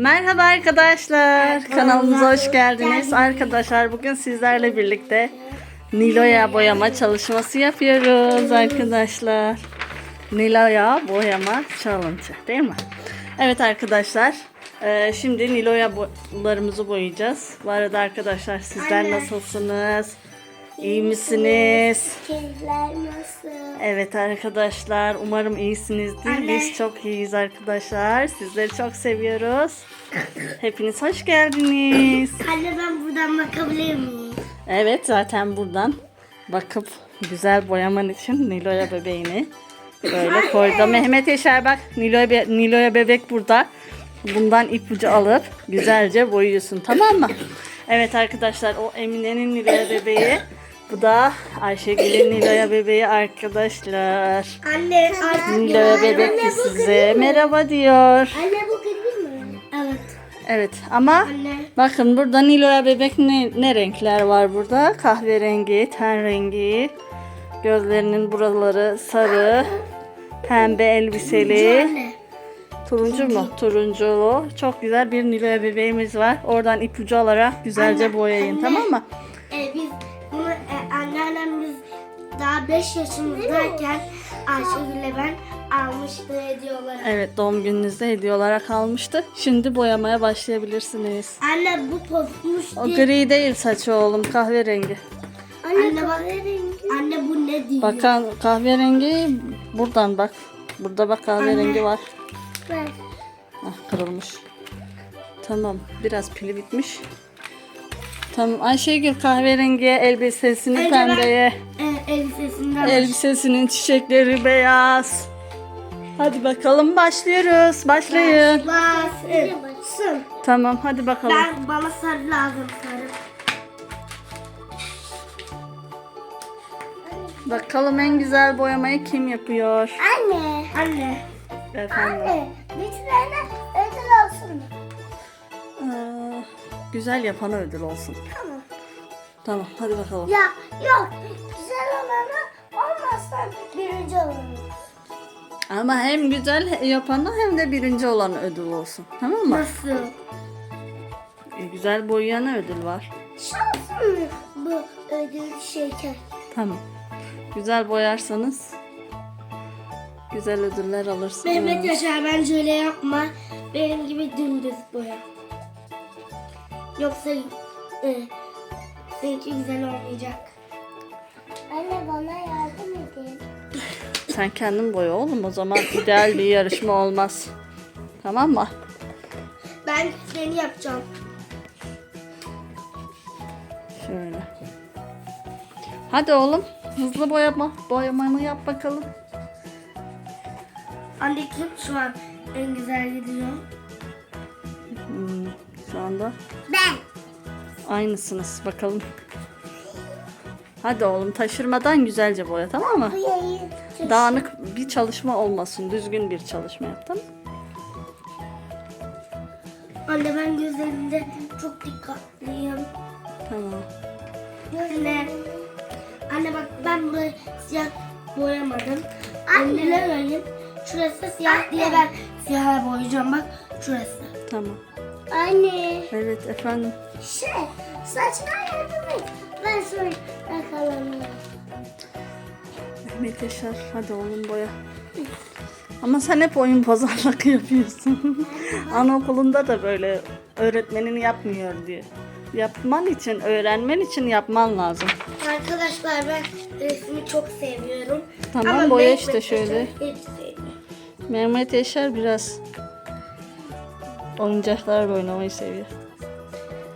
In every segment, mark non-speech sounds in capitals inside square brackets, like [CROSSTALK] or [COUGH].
Merhaba arkadaşlar. Kanalımıza hoş geldiniz. Arkadaşlar bugün sizlerle birlikte Nilo'ya boyama çalışması yapıyoruz arkadaşlar. Nilo'ya boyama challenge değil mi? Evet arkadaşlar. eee, Şimdi Nilo'ya boyalarımızı boyayacağız. Bu arada arkadaşlar sizler nasılsınız? İyi misiniz? Keyifler nasıl? Evet arkadaşlar umarım iyisinizdir. Anne. Biz çok iyiyiz arkadaşlar. Sizleri çok seviyoruz. Hepiniz hoş geldiniz. Anne ben buradan bakabilir miyim? Evet zaten buradan bakıp güzel boyaman için Nilo'ya bebeğini böyle koydu. Mehmet Yaşar bak Nilo'ya, be- Nilo'ya bebek burada. Bundan ipucu alıp güzelce boyuyorsun tamam mı? Evet arkadaşlar o Emine'nin Nilo'ya bebeği. Bu da Ayşegül'ün [COUGHS] Nilo'ya bebeği arkadaşlar. Anne artık Nilo'ya bebek de size merhaba diyor. Anne bu gri mi? Evet. Evet ama Anne. bakın burada Nilo'ya bebek ne, ne renkler var burada? Kahverengi, ten rengi, gözlerinin buraları sarı, pembe elbiseli, Anne. turuncu mu? Turunculu. Çok güzel bir Nilo'ya bebeğimiz var. Oradan ipucu alarak güzelce Anne, boyayın anne. tamam mı? E, daha 5 yaşımızdayken Ayşegül'le ben almıştı hediye olarak. Evet doğum gününüzde hediye olarak almıştı. Şimdi boyamaya başlayabilirsiniz. Anne bu pozmuş O gri değil saçı oğlum kahverengi. Anne, bak. Anne bu ne diyor? Bakan kahverengi buradan bak. Burada bak kahverengi Anne. var. Ver. Ah kırılmış. Tamam biraz pili bitmiş. Tamam Ayşegül kahverengiye elbisesini Önce pembeye. E, elbisesinden Elbisesinin çiçekleri beyaz. Hadi bakalım başlıyoruz. Başlayın. Basın. Tamam hadi bakalım. Ben bana sarı lazım sarı. Bakalım en güzel boyamayı kim yapıyor? Anne. Anne. Efendim. Bir tane ödül olsun. Aa, güzel yapana ödül olsun. Tamam. Tamam hadi bakalım. Ya yok. Olmazsa birinci olanı. Ama hem güzel yapana hem de birinci olan ödül olsun. Tamam mı? Nasıl? E, güzel boyayana ödül var. Şansın mı bu ödül şeker? Tamam. Güzel boyarsanız güzel ödüller alırsınız. Mehmet Yaşar bence öyle yapma. Benim gibi dümdüz boya. Yoksa e, seninki güzel olmayacak. Sen kendin boya oğlum o zaman ideal bir yarışma olmaz. Tamam mı? Ben seni yapacağım. Şöyle. Hadi oğlum hızlı boyama. Boyamanı yap bakalım. Anne kim şu an en güzel gidiyor? Hmm, şu anda Ben. aynısınız bakalım. Hadi oğlum taşırmadan güzelce boya tamam mı? Dağınık bir çalışma olmasın. Düzgün bir çalışma yap tamam mı? Anne ben gözlerinde çok dikkatliyim. Tamam. Anne. Anne bak ben bunu siyah boyamadım. Anne. Anne. Şurası siyah diye ben siyah boyayacağım bak şurası. Tamam. Anne. Evet efendim. Şey saçına yardım et. Ben sonra bakalım. Mehmet Yaşar hadi oğlum boya. Ama sen hep oyun pazarlık yapıyorsun. Anaokulunda da böyle öğretmenin yapmıyor diye. Yapman için, öğrenmen için yapman lazım. Arkadaşlar ben resmi çok seviyorum. Tamam, Ama boya Mehmet işte şöyle. Mehmet Yaşar biraz oyuncaklarla oynamayı seviyor.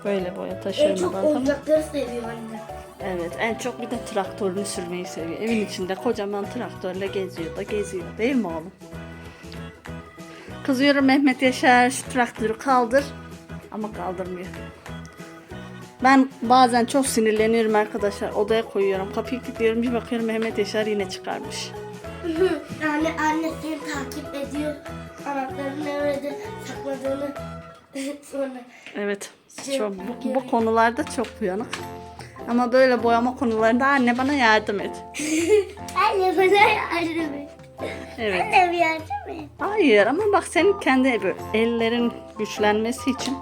Böyle boya En çok taşırmadan oyuncakları seviyor anne. Evet en çok bir de traktörünü sürmeyi seviyor. Evin içinde kocaman traktörle geziyor da geziyor değil mi oğlum? Kızıyorum Mehmet Yaşar şu traktörü kaldır. Ama kaldırmıyor. Ben bazen çok sinirleniyorum arkadaşlar. Odaya koyuyorum. Kapıyı kilitliyorum. Bir bakıyorum Mehmet Yaşar yine çıkarmış. [LAUGHS] anne anne seni takip ediyor. Anahtarı nerede sakladığını [LAUGHS] sonra. Evet. Şey Çok, bu, bu konularda çok uyanık. Ama böyle boyama konularında anne bana yardım et. [LAUGHS] Anne bana yardım et. Evet. Anne bir yardım et. Hayır ama bak senin kendi böyle ellerin güçlenmesi için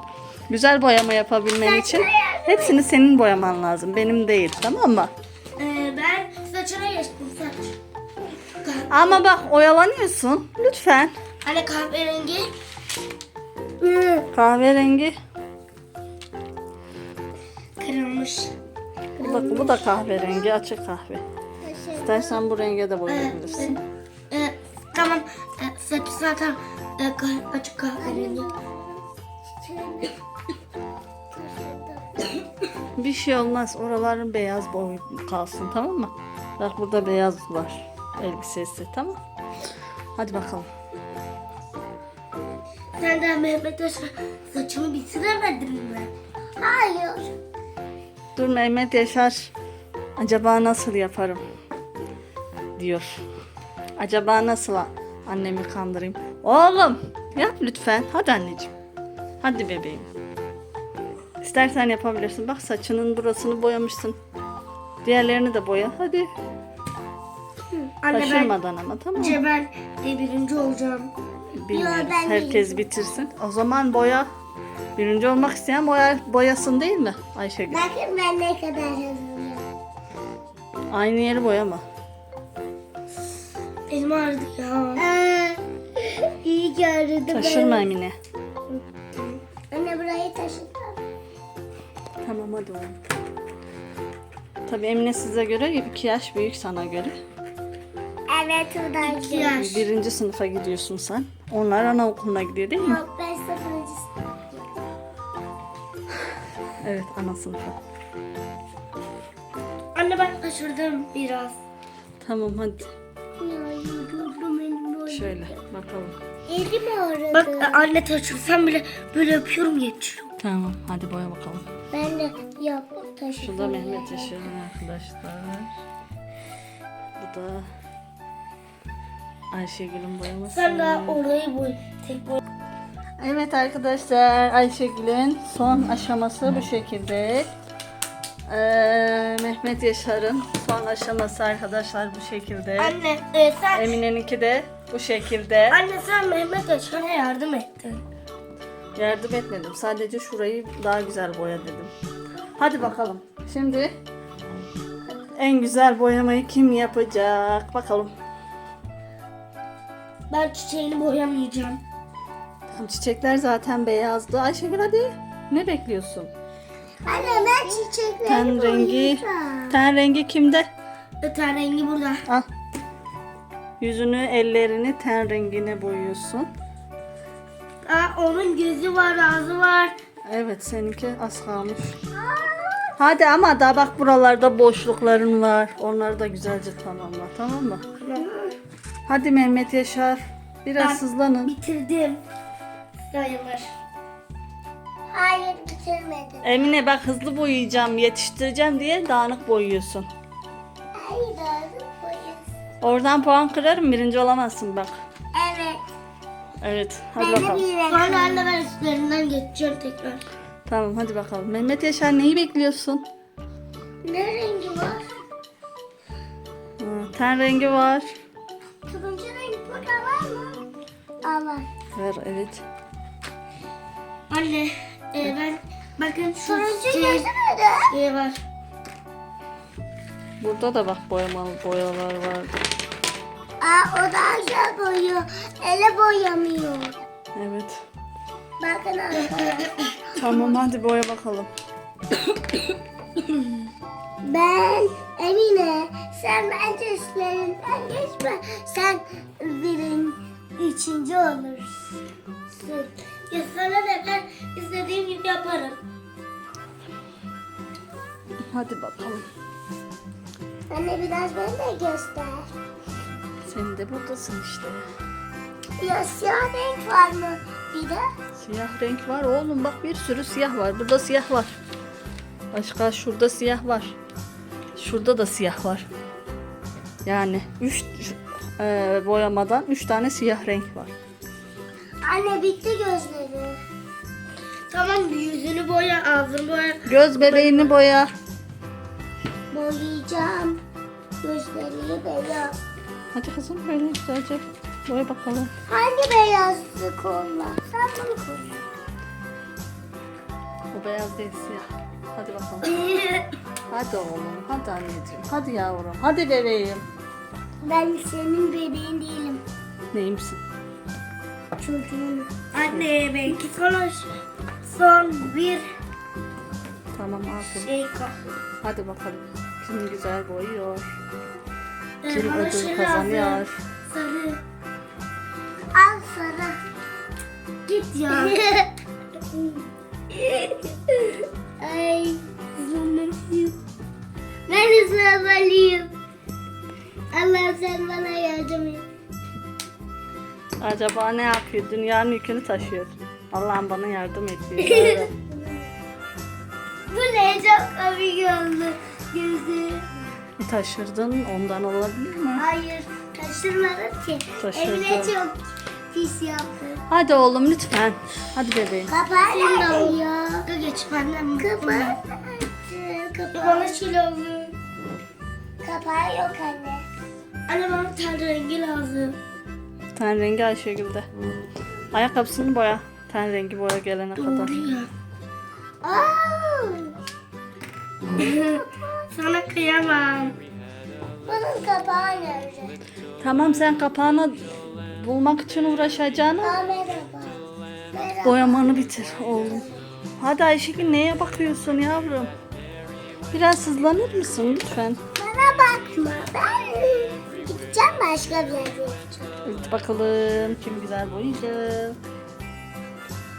güzel boyama yapabilmen için hepsini senin boyaman lazım. Benim değil tamam mı? Ee, ben saçına geçtim saç. Ama bak oyalanıyorsun. Lütfen. Anne kahverengi. Kahverengi. Kırılmış. Da, bu da kahverengi açık kahve. İstersen bu renge de boyayabilirsin. Ee, tamam. Ee, saçı zaten e, kah- açık kahverengi. Bir şey olmaz. Oraların beyaz boy kalsın tamam mı? Bak burada beyaz var. Elbisesi tamam. Hadi bakalım. Sen de Mehmet Yaşar saçımı bitiremedin mi? Hayır. Dur Mehmet Yaşar. Acaba nasıl yaparım? Diyor. Acaba nasıl annemi kandırayım? Oğlum yap lütfen. Hadi anneciğim. Hadi bebeğim. İstersen yapabilirsin. Bak saçının burasını boyamışsın. Diğerlerini de boya. Hadi. Anne Taşırmadan ama tamam mı? bence ben de birinci olacağım. Bilmiyoruz. ben Herkes bitirsin. O zaman boya. Birinci olmak isteyen boya, boyasın değil mi Ayşegül? Bakın ben ne kadar hazırım. Aynı yeri boyama. Elim ağrıdı ya. İyi ki ağrıdı. Taşırma Emine. Anne burayı taşıdım. Tamam hadi oğlum. Tabii Emine size göre iki yaş büyük sana göre. Evet buradan İki yaş. Birinci sınıfa gidiyorsun sen. Onlar anaokuluna gidiyor değil mi? Yok Evet ana sınıfa. Anne ben taşırdım biraz. Tamam hadi. Şöyle bakalım. Elim ağrıdı. Bak e, anne taşırsam bile böyle yapıyorum geçiyor. Tamam hadi boya bakalım. Ben de yap taşıdım. Şurada Mehmet Yaşar'ın arkadaşlar. Bu da Ayşegül'ün boyaması. Sen de orayı boy. Tek boy. Evet arkadaşlar Ayşegül'ün son aşaması bu şekilde. Ee, Mehmet Yaşar'ın son aşaması arkadaşlar bu şekilde. Anne e, sen Emine'ninki de bu şekilde. Anne sen Mehmet Yaşar'a yardım ettin. Yardım etmedim. Sadece şurayı daha güzel boya dedim. Hadi bakalım. Şimdi en güzel boyamayı kim yapacak? Bakalım. Ben çiçeğini boyamayacağım. Çiçekler zaten beyazdı. Ayşegül hadi. Ne bekliyorsun? Anne ben çiçekleri Ten rengi. Ten rengi kimde? Ten rengi burada. Al. Yüzünü, ellerini ten rengine boyuyorsun. Aa, onun gözü var, ağzı var. Evet seninki az kalmış. Hadi ama daha bak buralarda boşlukların var. Onları da güzelce tamamla tamam mı? Hadi Mehmet Yaşar. Biraz Ben- hızlanın. Bitirdim. Sayılır. Hayır bitirmedim. Emine bak hızlı boyayacağım, yetiştireceğim diye dağınık boyuyorsun. Hayır doğru boyasın. Oradan puan kırarım birinci olamazsın bak. Evet. Evet hadi bakalım. Sonra anne ben üstlerinden geçeceğim tekrar. Tamam hadi bakalım. Mehmet Yaşar neyi bekliyorsun? Ne rengi var? Ha, ten rengi var. Turuncu renk burada var mı? Aa var. Var evet. Anne e, ben bakın şu Turuncu gözü Şey var. Burada da bak boyamalı boyalar var. Aa o daha güzel boyuyor. Ele boyamıyor. Evet. Bakın arkadaşlar. Tamam hadi boya bakalım. Ben Emine sen bence üstlerinden geçme. Sen birin üçüncü olursun. Ya sana ne ben istediğim gibi yaparım. Hadi bakalım. Anne biraz beni de göster. Sen de buradasın işte. Ya siyah renk var mı? Bir de Siyah renk var oğlum bak bir sürü siyah var. Burada siyah var. Başka şurada siyah var. Şurada da siyah var. Yani 3 boyamadan 3 tane siyah renk var. Anne bitti gözleri. Tamam yüzünü boya, ağzını boya. Göz bebeğini boya. Boyayacağım. Gözlerini boya. Hadi kızım böyle güzelce. Boya bakalım. Hangi beyazlık olmaz? Sen bunu koy. O beyaz değil siyah. Hadi bakalım. [LAUGHS] Hadi oğlum. Hadi anneciğim. Hadi yavrum. Hadi bebeğim. ben senin bebeğin değilim. Neyimsin? Çocuğun. Anne belki konuş. Son bir Tamam aferin. şey kaldı. Hadi bakalım. Kim güzel boyuyor? Kim ödül şey kazanıyor? Sarı. Al sarı. Git ya. [LAUGHS] Ay hızlanmalıyım. Ben hızlanmalıyım. Allah sen bana yardım et. Acaba ne yapıyor? Dünyanın yükünü taşıyor. Allah'ım bana yardım et. [LAUGHS] Bu ne çok komik oldu. Gözü. Taşırdın ondan olabilir mi? Hayır taşırmadım ki. Taşırdı. Evine çok pis yaptı. Hadi oğlum lütfen. Hadi bebeğim. Kapağı ya. Dur geç benden Kapağı Kapağı. Bana şöyle oldu. Kapağı yok anne. Anne bana ten rengi lazım. Ten rengi Ayşegül'de. Ayakkabısını boya. Ten rengi boya gelene kadar. Sana kıyamam. Bunun kapağı nerede? Tamam sen kapağını bulmak için uğraşacağına Aa, merhaba. Merhaba. boyamanı bitir oğlum. Hadi Ayşegül neye bakıyorsun yavrum? Biraz hızlanır mısın lütfen? Bana bakma. Ben gideceğim başka bir gideceğim. Evet, bakalım kim güzel boyayacak.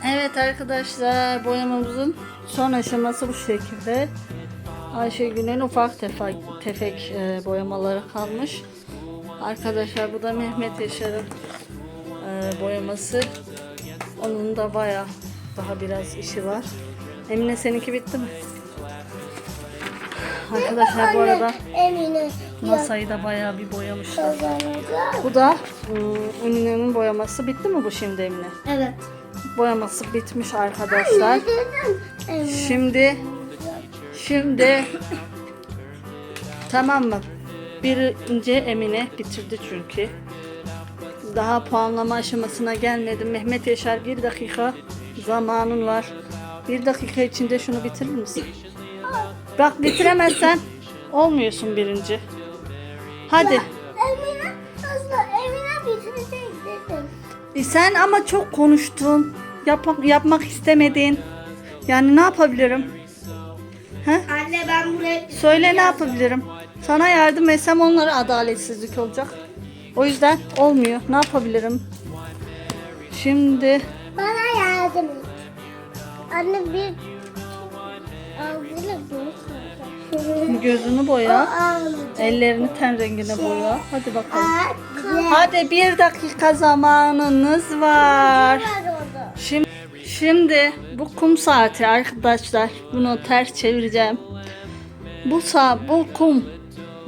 Evet arkadaşlar boyamamızın son aşaması bu şekilde. Ayşegül'ün ufak tefek, tefek e, boyamaları kalmış. Arkadaşlar bu da Mehmet Yaşar'ın e, boyaması. Onun da baya daha biraz işi var. Emine seninki bitti mi? Arkadaşlar bu arada Emine masayı da bayağı bir boyamışlar. Bu da ıı, Ünlü'nün boyaması bitti mi bu şimdi Emine? Evet. Boyaması bitmiş arkadaşlar. Şimdi şimdi tamam mı? Birinci Emine bitirdi çünkü. Daha puanlama aşamasına gelmedim. Mehmet Yaşar bir dakika zamanın var. Bir dakika içinde şunu bitirir misin? Bak bitiremezsen olmuyorsun birinci. Hadi. Emine hızlı. Emine bitirecek dedim. E sen ama çok konuştun. Yap yapmak istemedin. Yani ne yapabilirim? He? Anne ben buraya... Söyle ne yapabilirim? Sana yardım etsem onlara adaletsizlik olacak. O yüzden olmuyor. Ne yapabilirim? Şimdi Bana yardım et. Anne bir... Bunu gözünü boya. Ellerini ten rengine boya. Hadi bakalım. Hadi. Bir dakika zamanınız var. Şimdi, şimdi bu kum saati arkadaşlar. Bunu ters çevireceğim. Bu sa bu kum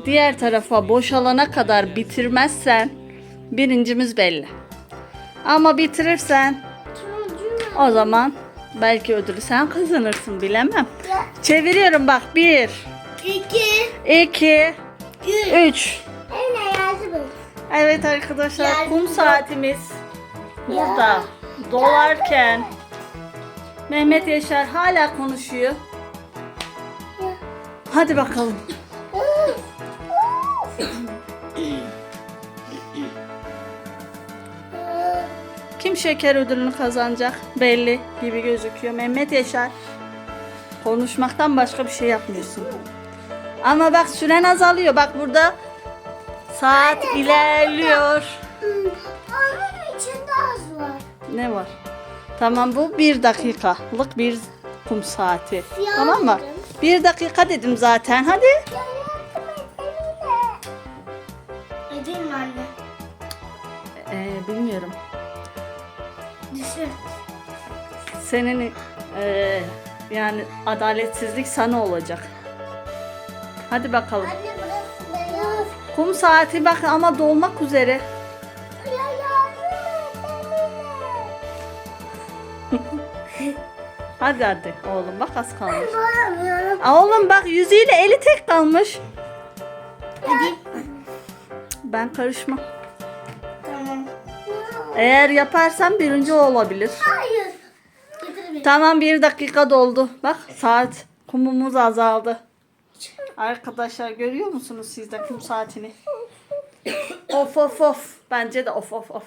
diğer tarafa boşalana kadar bitirmezsen birincimiz belli. Ama bitirirsen o zaman belki ödülü sen kazanırsın bilemem. Çeviriyorum bak. Bir, İki. iki, Üç. üç. Emine yardım et. Evet arkadaşlar Yardım kum saatimiz burada dolarken Mehmet Yaşar hala konuşuyor. Hadi bakalım. Kim şeker ödülünü kazanacak belli gibi gözüküyor. Mehmet Yaşar konuşmaktan başka bir şey yapmıyorsun. Ama bak süren azalıyor. Bak burada saat ilerliyor. Onun içinde az var. Ne var? Tamam bu bir dakikalık bir kum saati. Ya tamam mı? dedim. Bir dakika dedim zaten. Hadi. Edeyim mi anne? Ee, bilmiyorum. Düşün. Senin ee, yani adaletsizlik sana olacak. Hadi bakalım. Anne burası beyaz. Kum saati bak ama dolmak üzere. Hadi hadi oğlum bak az kalmış. Aa, oğlum bak yüzüyle eli tek kalmış. Edeyim. Ben karışmam. Tamam. Eğer yaparsan birinci olabilir. Hayır. Tamam bir dakika doldu. Bak saat kumumuz azaldı. Arkadaşlar görüyor musunuz siz de kum saatini? [COUGHS] of of of. Bence de of of of.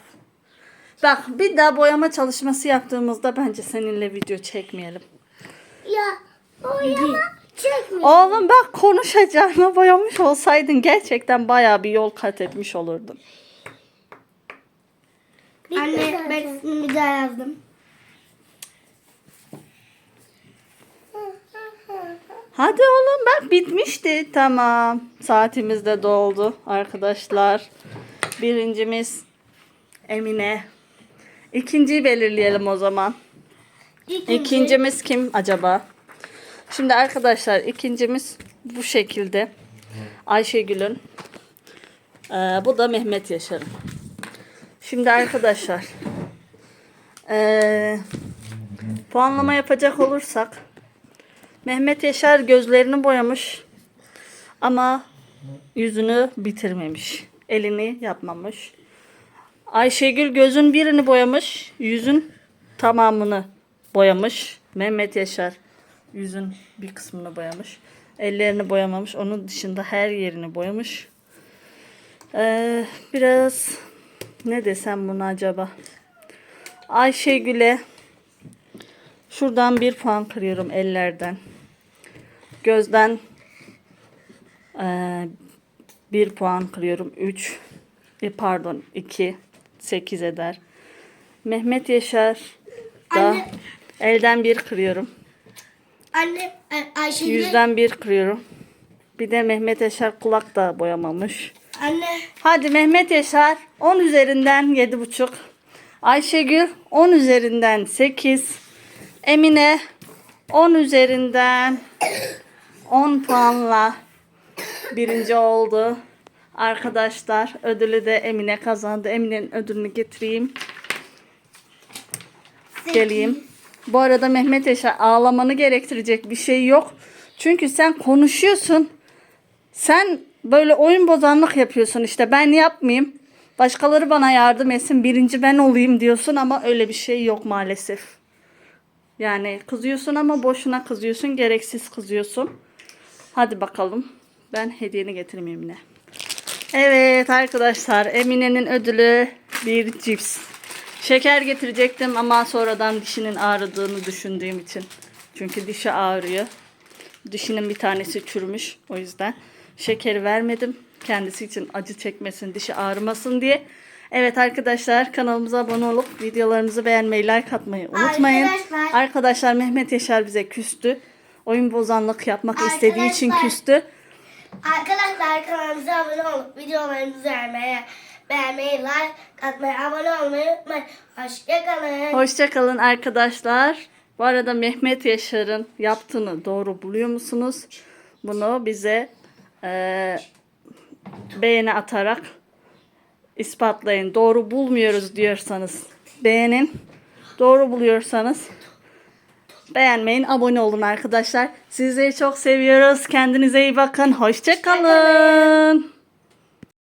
Bak bir daha boyama çalışması yaptığımızda bence seninle video çekmeyelim. Ya boyama çekmiyor. Oğlum bak konuşacağına boyamış olsaydın gerçekten bayağı bir yol kat etmiş olurdun. Anne ben ismini bir daha yazdım. Hadi oğlum bak bitmişti. Tamam. Saatimiz de doldu arkadaşlar. Birincimiz Emine. İkinciyi belirleyelim o zaman. İkinci. İkincimiz kim acaba? Şimdi arkadaşlar ikincimiz bu şekilde. Ayşegül'ün. Ee, bu da Mehmet Yaşar'ın. Şimdi arkadaşlar. ee, puanlama yapacak olursak. Mehmet Yaşar gözlerini boyamış. Ama yüzünü bitirmemiş. Elini yapmamış. Ayşegül gözün birini boyamış. Yüzün tamamını boyamış. Mehmet Yaşar yüzün bir kısmını boyamış. Ellerini boyamamış. Onun dışında her yerini boyamış. Ee, biraz ne desem buna acaba? Ayşegül'e şuradan bir puan kırıyorum ellerden. Gözden eee, bir puan kırıyorum. 3 e, pardon 2 8 eder. Mehmet Yaşar da Anne. elden bir kırıyorum. Anne Ay- Ayşegül. Yüzden bir kırıyorum. Bir de Mehmet Yaşar kulak da boyamamış. Anne Hadi Mehmet Yaşar 10 üzerinden 7,5. Ayşegül 10 üzerinden 8. Emine 10 üzerinden 10 puanla birinci oldu. Arkadaşlar ödülü de Emine kazandı. Emine'nin ödülünü getireyim. Geleyim. Bu arada Mehmet Yaşar ağlamanı gerektirecek bir şey yok. Çünkü sen konuşuyorsun. Sen böyle oyun bozanlık yapıyorsun işte ben yapmayayım. Başkaları bana yardım etsin birinci ben olayım diyorsun ama öyle bir şey yok maalesef. Yani kızıyorsun ama boşuna kızıyorsun gereksiz kızıyorsun. Hadi bakalım ben hediyeni getireyim Emine. Evet arkadaşlar Emine'nin ödülü bir cips. Şeker getirecektim ama sonradan dişinin ağrıdığını düşündüğüm için. Çünkü dişi ağrıyor. Dişinin bir tanesi çürümüş. O yüzden şekeri vermedim. Kendisi için acı çekmesin, dişi ağrımasın diye. Evet arkadaşlar kanalımıza abone olup videolarımızı beğenmeyi, like atmayı unutmayın. Arkadaşlar- Arkadaşlar Mehmet Yaşar bize küstü. Oyun bozanlık yapmak istediği için Arkadaşlar- küstü. Arkadaşlar kanalımıza abone olup videolarımızı beğenmeyi, beğenmeyi, like atmayı, abone olmayı unutmayın. Hoşçakalın. Hoşçakalın arkadaşlar. Bu arada Mehmet Yaşar'ın yaptığını doğru buluyor musunuz? Bunu bize eee beğeni atarak ispatlayın. Doğru bulmuyoruz diyorsanız beğenin. Doğru buluyorsanız beğenmeyin. Abone olun arkadaşlar. Sizleri çok seviyoruz. Kendinize iyi bakın. Hoşçakalın.